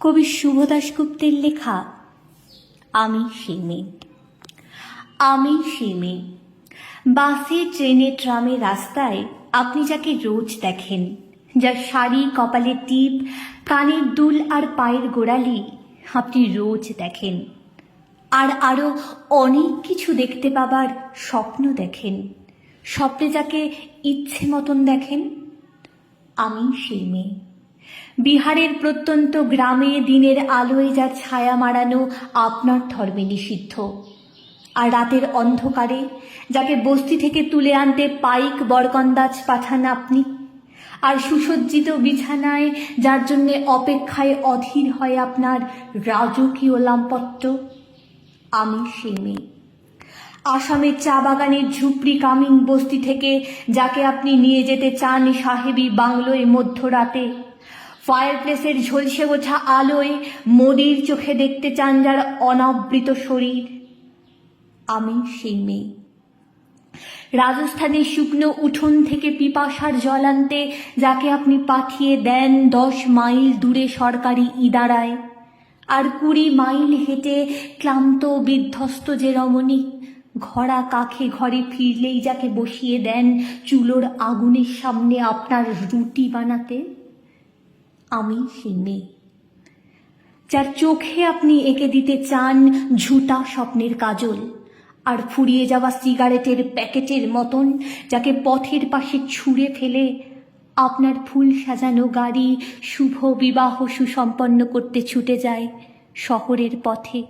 কবি শুভ দাশগুপ্তের লেখা, আমি সেই মেয়ে। আমি সেই মেয়ে। বাসে, ট্রেনে, ট্রামে, রাস্তায় আপনি যাকে রোজ দেখেন, যার শাড়ি, কপালে টিপ, কানের দুল আর পায়ের গোড়ালি আপনি রোজ দেখেন। আর আরও অনেক কিছু দেখতে পাবার স্বপ্ন দেখেন। স্বপ্নে যাকে ইচ্ছে মতন দেখেন, আমি সেই মেয়ে। বিহারের প্রত্যন্ত গ্রামে দিনের আলোয় যা ছায়া মারানো আপনার ধর্মে নিষিদ্ধ। আর রাতের অন্ধকারে যাকে বস্তি থেকে তুলে আনতে পাইক বরকন্দাজ পাঠান আপনি, আর সুসজ্জিত বিছানায় যার জন্যে অপেক্ষায় অধীর হয় আপনার রাজকীয় লাম্পট্য আমি সেই মেয়ে। আসামের চা বাগানের ঝুপড়ি কামিং বস্তি থেকে যাকে আপনি নিয়ে যেতে চান সাহেবী বাংলোয় মধ্যরাতে ফায়ার প্লেসের ঝলসে ওঠা আলোয় মোদির চোখে দেখতে চান যার অনাবৃত শরীর। আমি সেই মেয়ে। রাজস্থানের শুকনো উঠোন থেকে পিপাসার জল আনতে যাকে আপনি পাঠিয়ে দেন দশ মাইল দূরে সরকারি ইদারায়। আর কুড়ি মাইল হেঁটে ক্লান্ত বিধ্বস্ত যে রমণী ঘরা কাখে ঘরে ফিরলেই যাকে বসিয়ে দেন চুলোর আগুনের সামনে আপনার রুটি বানাতে। আমি সেই মেয়ে যার চোখে আপনি এঁকে দিতে চান ঝুটা স্বপ্নের কাজল, আর ফুরিয়ে যাওয়া সিগারেটের প্যাকেটের মতন, যাকে পথের পাশে ছুঁড়ে ফেলে আপনার ফুল সাজানো গাড়ি শুভ বিবাহ সুসম্পন্ন করতে ছুটে যায় শহরের পথে।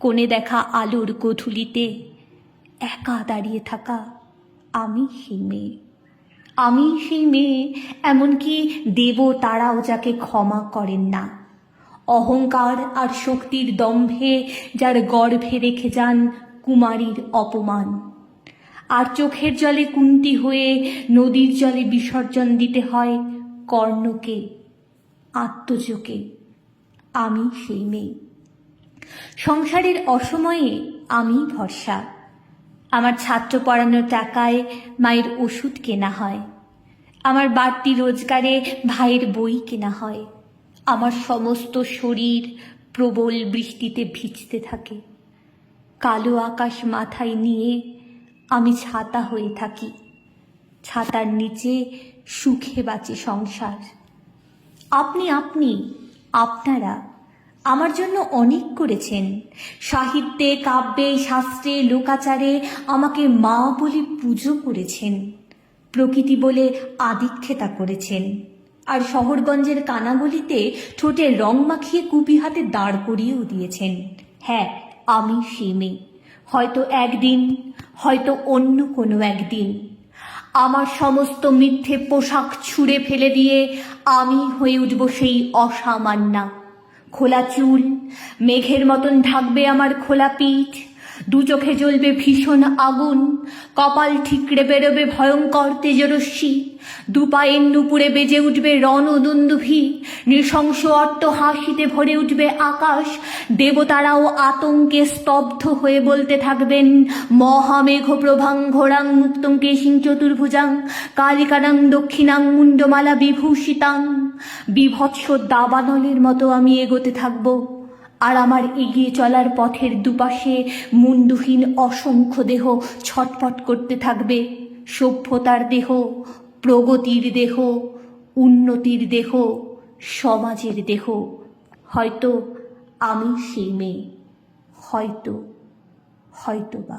কোণে দেখা আলোর গধূলিতে একা দাঁড়িয়ে থাকা আমি সেই মেয়ে আমি সেই মেয়ে, এমনকি দেব তারাও যাকে ক্ষমা করেন না। অহংকার আর শক্তির দম্ভে যার গর্ভে রেখে যান কুমারীর অপমান। আর চোখের জলে কুন্তি হয়ে নদীর জলে বিসর্জন দিতে হয় কর্ণকে, আত্মজোকে। আমি সেই মেয়ে। সংসারের অসময়ে আমি ভরসা। আমার ছাত্র পড়ানোর টাকায় মায়ের ওষুধ কেনা হয়। আমার বাড়তি রোজগারে ভাইয়ের বই কেনা হয়। আমার সমস্ত শরীর প্রবল বৃষ্টিতে ভিজতে থাকে। কালো আকাশ মাথায় নিয়ে আমি ছাতা হয়ে থাকি। ছাতার নিচে সুখে বাঁচে সংসার। আপনি আপনি, আপনারা আমার জন্য অনেক করেছেন। সাহিত্যে, কাব্যে, শাস্ত্রে, লোকাচারে আমাকে মা বলে পুজো করেছেন। প্রকৃতি বলে আদিক্ষেতা করেছেন। আর শহরগঞ্জের কানাগলিতে ঠোঁটে রং মাখিয়ে কুপি হাতে দাঁড় করিয়েও দিয়েছেন। হ্যাঁ আমি সে মেয়ে। হয়তো একদিন, হয়তো অন্য কোনো একদিন। আমার সমস্ত মিথ্যে পোশাক ছুঁড়ে ফেলে দিয়ে আমি হয়ে উঠব সেই অসামান্যা খোলা চুল মেঘের মতন ঢাকবে আমার খোলা পিঠ। দু চোখে জ্বলবে ভীষণ আগুন, কপাল ঠিকরে বেরোবে ভয়ঙ্কর তেজরশ্মি, দু পায়ের নুপুরে বেজে উঠবে রণ দুন্দুভি নৃশংস অট্ট হাসিতে ভরে উঠবে আকাশ, দেবতারাও আতঙ্কে স্তব্ধ হয়ে বলতে থাকবেন মহামেঘ প্রভাং ঘোরাং মুক্তং কেশিং চতুর্ভুজাং, কালিকানাং দক্ষিণাং মুন্ডমালা বিভূষিতাং। বিভৎস দাবানলের মতো আমি এগোতে থাকব। আর আমার এগিয়ে চলার পথের দুপাশে মুন্ডুহীন অসংখ্য দেহ ছটফট করতে থাকবে। সভ্যতার দেহ, প্রগতির দেহ, উন্নতির দেহ, সমাজের দেহ। হয়তো আমি সেই মেয়ে, হয়তো হয়তো বা